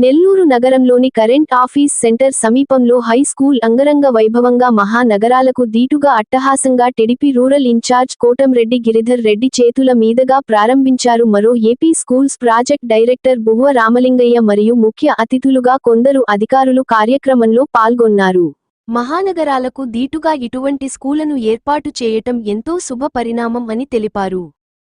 నెల్లూరు నగరంలోని current office centre సమీపంలో high school అంగరంగ వైభవంగా మహానగరాలకు దీటుగా అట్టహాసంగా TDP rural incharge Kotamreddy Giridhar Reddy చేతుల మీదుగా ప్రారంభించారు మరో ఏపీ స్కూల్స్ ప్రాజెక్ట్ డైరెక్టర్ బువ్వ రామలింగయ్య మరియు ముఖ్య అతిథులుగా కొందరు అధికారులు కార్యక్రమంలో పాల్గొన్నారు. మహానగరాలకు దీటుగా ఇటువంటి స్కూలను ఏర్పాటు చేయటం ఎంతో శుభ పరిణామం అని తెలిపారు.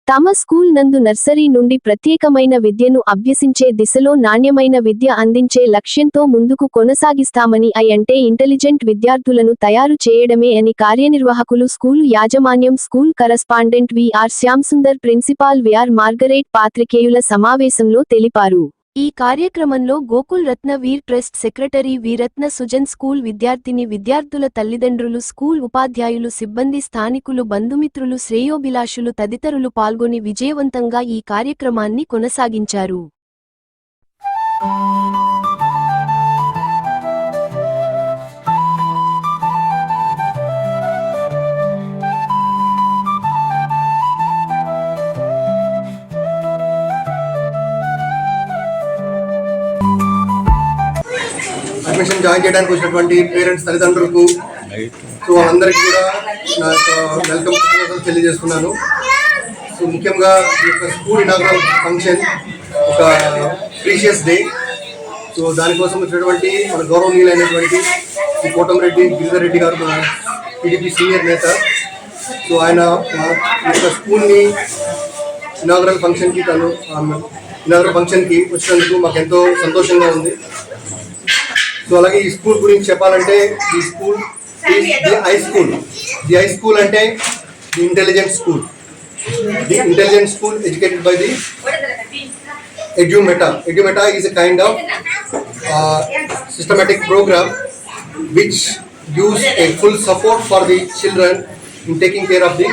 తమ స్కూల్ నందు నర్సరీ నుండి ప్రత్యేకమైన విద్యను అభ్యసించే దిశలో నాణ్యమైన విద్య అందించే లక్ష్యంతో ముందుకు కొనసాగిస్తామని ఐ అంటే ఇంటెలిజెంట్ విద్యార్థులను తయారు చేయడమే అని కార్యనిర్వాహకులు స్కూలు యాజమాన్యం school correspondent VR Shyamsundar principal VR Margaret పాత్రికేయుల సమావేశంలో తెలిపారు. ఈ కార్యక్రమంలో Gokul Ratna Veer trust secretary Veeratna Sujan school విద్యార్థిని విద్యార్థుల తల్లిదండ్రులు స్కూల్ ఉపాధ్యాయులు సిబ్బంది స్థానికులు బంధుమిత్రులు శ్రేయోభిలాషులు తదితరులు పాల్గొని విజయవంతంగా ఈ కార్యక్రమాన్ని కొనసాగించారు. అడ్మిషన్ జాయిన్ చేయడానికి వచ్చినటువంటి పేరెంట్స్ తల్లిదండ్రులకు. సో అందరికీ కూడా నా యొక్క వెల్కమ్ తెలియజేస్తున్నాను. సో ముఖ్యంగా ఈ యొక్క స్కూల్ ఇనాగ్రల్ ఫంక్షన్ ఒక ప్రీషియస్ డే సో దానికోసం వచ్చినటువంటి మన గౌరవనీయులైనటువంటి శ్రీ కోటంరెడ్డి గిరిధర్ రెడ్డి గారు మన టీడీపీ సీనియర్ నేత. సో ఆయన మా ఈ యొక్క స్కూల్ని ఇనాగ్రల్ ఫంక్షన్కి తను ఇనాగ్రల్ ఫంక్షన్కి వచ్చినందుకు మాకు ఎంతో సంతోషంగా ఉంది సో అలాగే ఈ స్కూల్ గురించి చెప్పాలంటే ఈ school the high school the high school అంటే the intelligent school the intelligent school educated by the Edumeta Edumeta is a kind of systematic program which gives a full support for the children in taking care of the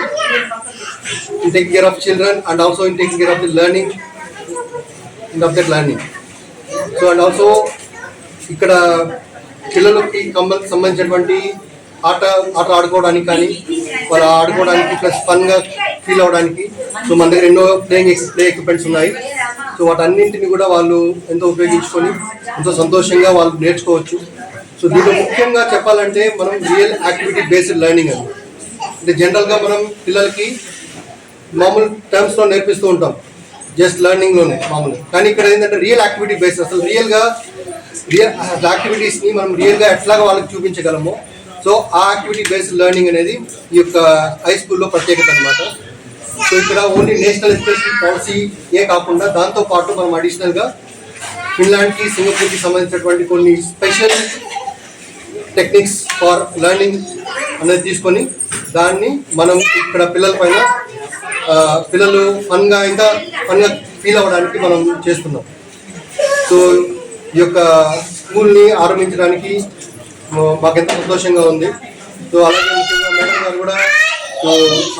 in taking care of children and also in taking care of the learning in of that so and also ఇక్కడ పిల్లలకి సంబంధించినటువంటి ఆట ఆట ఆడుకోవడానికి కానీ వాళ్ళు ఆడుకోవడానికి plus ఫన్గా ఫీల్ అవ్వడానికి సో మన దగ్గర ఎన్నో ప్లేయింగ్ ప్లే ఎక్విప్మెంట్స్ ఉన్నాయి. సో వాటన్నింటిని కూడా వాళ్ళు ఎంతో ఉపయోగించుకొని ఎంతో సంతోషంగా వాళ్ళు నేర్చుకోవచ్చు. సో దీంట్లో ముఖ్యంగా చెప్పాలంటే మనం రియల్ యాక్టివిటీ బేస్డ్ లెర్నింగ్ అని అంటే జనరల్గా మనం పిల్లలకి మామూలు టర్మ్స్లో నేర్పిస్తూ ఉంటాం. జస్ట్ లెర్నింగ్లోనే మామూలు కానీ ఇక్కడ ఏంటంటే రియల్ యాక్టివిటీ బేస్ అసలు రియల్గా రియల్ యాక్టివిటీస్ని మనం రియల్గా ఎట్లాగా వాళ్ళకి చూపించగలము. సో ఆ యాక్టివిటీ బేస్డ్ లెర్నింగ్ అనేది ఈ యొక్క హై స్కూల్లో ప్రత్యేకత అనమాట సో ఇక్కడ ఓన్లీ నేషనల్ ఎడ్యుకేషన్ పాలసీ ఏ కాకుండా దాంతో పాటు మనం అడిషనల్గా ఫిన్లాండ్కి సింగపూర్కి సంబంధించినటువంటి కొన్ని స్పెషల్ టెక్నిక్స్ ఫర్ లెర్నింగ్ అనేది తీసుకొని దాన్ని మనం ఇక్కడ పిల్లల పైన పిల్లలు ఫన్గా ఇంకా ఫన్గా ఫీల్ అవ్వడానికి మనం చేస్తున్నాం. సో ఈ యొక్క స్కూల్ని ఆరంభించడానికి మా- మాకెంతో సంతోషంగా ఉంది. సో అలాగే ముఖ్యంగా మేడం గారు కూడా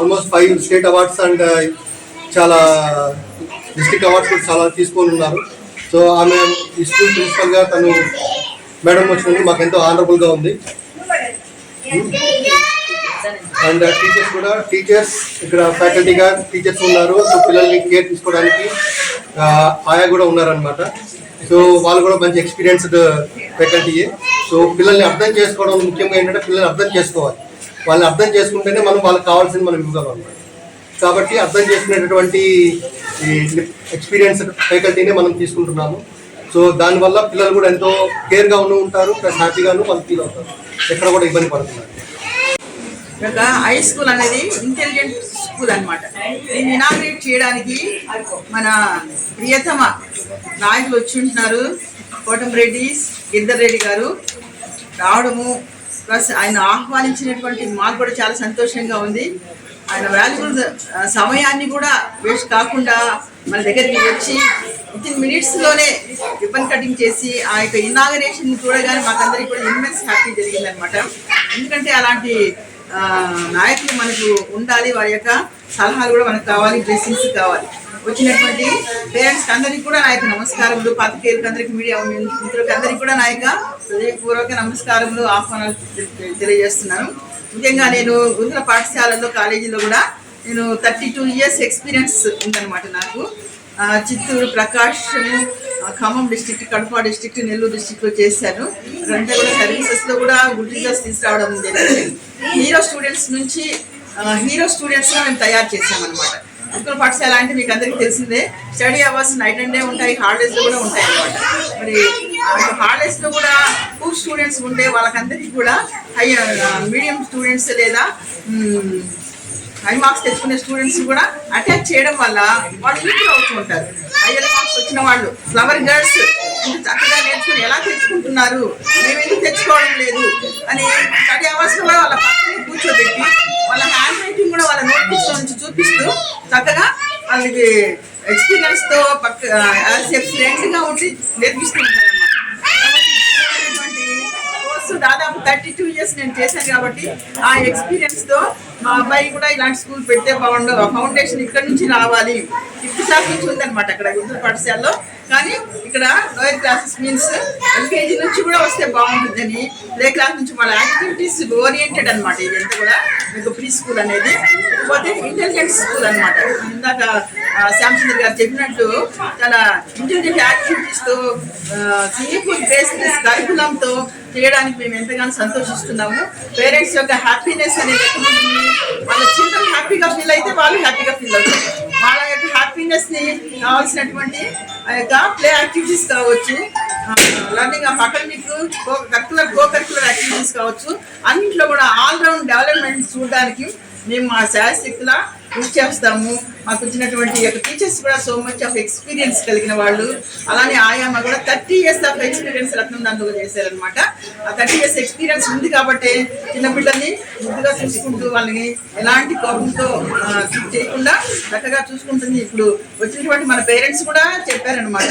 almost five state awards and చాలా డిస్ట్రిక్ట్ అవార్డ్స్ కూడా చాలా తీసుకొని ఉన్నారు. సో ఆమె ఈ స్కూల్ ప్రిన్సిపల్గా తను మేడం వచ్చినందుకు మాకు ఎంతో ఆనరబుల్గా ఉంది. అండ్ టీచర్స్ కూడా టీచర్స్ ఇక్కడ ఫ్యాకల్టీగా టీచర్స్ ఉన్నారు. సో పిల్లల్ని కేర్ తీసుకోవడానికి ఆయా కూడా ఉన్నారనమాట సో వాళ్ళు కూడా మంచి ఎక్స్పీరియన్స్డ్ ఫ్యాకల్టీయే సో పిల్లల్ని అర్థం చేసుకోవడం ముఖ్యంగా ఏంటంటే పిల్లల్ని అర్థం చేసుకోవాలి. వాళ్ళని అర్థం చేసుకుంటేనే మనం వాళ్ళకి కావాల్సింది మనం ఇవ్వగలం కాబట్టి అర్థం చేసుకునేటటువంటి ఎక్స్పీరియన్స్ ఫ్యాకల్టీనే మనం తీసుకుంటున్నాము. సో దానివల్ల పిల్లలు కూడా ఎంతో కేర్గా ఉంటారు ప్లస్ హ్యాపీగాను వాళ్ళు ఫీల్ అవుతారు. ఎక్కడ కూడా ఇబ్బంది పడుతున్నారు ఒక హై స్కూల్ అనేది ఇంటెలిజెంట్ స్కూల్ అన్నమాట. దీన్ని ఇనాగ్రేట్ చేయడానికి మన ప్రియతమ నాయకులు వచ్చి ఉంటున్నారు. కోటంరెడ్డి గిద్దర్ రెడ్డి గారు. రావడము ప్లస్ ఆయన ఆహ్వానించినటువంటి మాకు కూడా చాలా సంతోషంగా ఉంది. ఆయన వాల్యుబుల్ సమయాన్ని కూడా వేస్ట్ కాకుండా మన దగ్గరికి వచ్చి వితిన్ మినిట్స్లోనే రిబ్బన్ కటింగ్ చేసి ఆ యొక్క ఇనాగరేషన్ చూడగానే మాకందరికీ కూడా ఇన్మెన్స్ హ్యాపీ జరిగిందనమాట ఎందుకంటే అలాంటి నాయకులు మనకు ఉండాలి వారి యొక్క సలహాలు కూడా మనకు కావాలి డ్రెస్సింగ్స్ కావాలి. వచ్చినటువంటి పేరెంట్స్కి అందరికీ కూడా నా యొక్క నమస్కారములు పాతికేయులకు అందరికీ మీడియా మిత్రులకు అందరికీ కూడా నా యొక్క హృదయపూర్వక నమస్కారములు ఆహ్వానాలు తెలియజేస్తున్నాను. ముఖ్యంగా నేను గుంతుల పాఠశాలలో కాలేజీలో కూడా నేను థర్టీ టూ ఇయర్స్ ఎక్స్పీరియన్స్ ఉందన్నమాట నాకు. చిత్తూరు ప్రకాశము ఖమ్మం డిస్టిక్ కడప డిస్టిక్ నెల్లూరు డిస్టిక్లో చేశాను. అదంతా కూడా సర్వీసెస్లో కూడా గుడ్ రిజల్ట్స్ తీసుకురావడం జరిగింది. హీరో స్టూడెంట్స్ నుంచి హీరో స్టూడెంట్స్గా మేము తయారు చేసామన్నమాట గురుకుల పాఠశాల అంటే మీకు అందరికీ తెలిసిందే study hours night and day ఉంటాయి హాలిడేస్లో కూడా ఉంటాయి అనమాట మరి హాలిడేస్లో కూడా పూర్ స్టూడెంట్స్ ఉంటే వాళ్ళకందరికీ కూడా హై మీడియం స్టూడెంట్స్ లేదా హై మార్క్స్ తెచ్చుకునే స్టూడెంట్స్ కూడా అటాక్ చేయడం వల్ల వాళ్ళు ఇంప్రూవ్ అవుతూ ఉంటారు. హైయర్ మార్క్స్ వచ్చిన వాళ్ళు ఫ్లవర్ గర్ల్స్ చక్కగా నేర్చుకుని ఎలా తెచ్చుకుంటున్నారు? మేము తెచ్చుకోవడం లేదు? అని స్టడీ అవర్స్ కూడా వాళ్ళ పక్కనే కూర్చోబెట్టి వాళ్ళ హ్యాండ్ రైటింగ్ కూడా వాళ్ళ నోట్బుక్స్ నుంచి చూపిస్తూ చక్కగా వాళ్ళకి ఎక్స్పీరియన్స్తో పక్క ఫ్రెండ్గా ఉండి నేర్పిస్తూ కోర్సు దాదాపు థర్టీ టూ ఇయర్స్ నేను చేశాను కాబట్టి ఆ ఎక్స్పీరియన్స్తో మా అబ్బాయి కూడా ఇలాంటి స్కూల్ పెడితే బాగుండు ఫౌండేషన్ ఇక్కడ నుంచి రావాలి. ఫిఫ్త్ క్లాస్ నుంచి ఉందన్నమాట అక్కడ గుంటూరు పాఠశాలలో. కానీ ఇక్కడ లోయర్ క్లాసెస్ మీన్స్ ఎల్కేజీ వస్తే బాగుంటుందని ప్లే క్లాస్ నుంచి వాళ్ళ యాక్టివిటీస్ ఓరియంటెడ్ అనమాట ఇదంతా కూడా. మీకు ప్రీ స్కూల్ అనేది. పోతే ఇంటెలిజెంట్ స్కూల్ అనమాట ఇందాక శ్యామచంద్ర గారు చెప్పినట్టు చాలా ఇంటెలిజెంట్ యాక్టివిటీస్తో సీఫుల్ సింగపూర్ బేస్డ్ కరికులంతో చేయడానికి మేము ఎంతగానో సంతోషిస్తున్నాము. పేరెంట్స్ యొక్క హ్యాపీనెస్ అనేది ఎక్కడ వాళ్ళ చిల్డ్రన్ హ్యాపీగా ఫీల్ అయితే వాళ్ళు హ్యాపీగా ఫీల్ అవుతారు. వాళ్ళ యొక్క హ్యాపీనెస్ని కావాల్సినటువంటి ఆ యొక్క ప్లే యాక్టివిటీస్ కావచ్చు. Learning of academic curricular co curricular activities కావచ్చు. అన్నింటిలో కూడా ఆల్ రౌండ్ డెవలప్మెంట్ చూడడానికి మేము మా శాశక్తుల కృషి చేస్తాము. మాకు వచ్చినటువంటి యొక్క టీచర్స్ కూడా సో మచ్ ఆఫ్ ఎక్స్పీరియన్స్ కలిగిన వాళ్ళు. అలానే ఆయామ కూడా థర్టీ ఇయర్స్ ఆఫ్ ఎక్స్పీరియన్స్ రత్నం దండుగా చేశారనమాట ఆ థర్టీ ఇయర్స్ ఎక్స్పీరియన్స్ ఉంది కాబట్టి చిన్నపిల్లల్ని ముద్దుగా చూసుకుంటూ వాళ్ళని ఎలాంటి కోపంతో చేయకుండా చక్కగా చూసుకుంటుంది. ఇప్పుడు వచ్చినటువంటి మన పేరెంట్స్ కూడా చెప్పారనమాట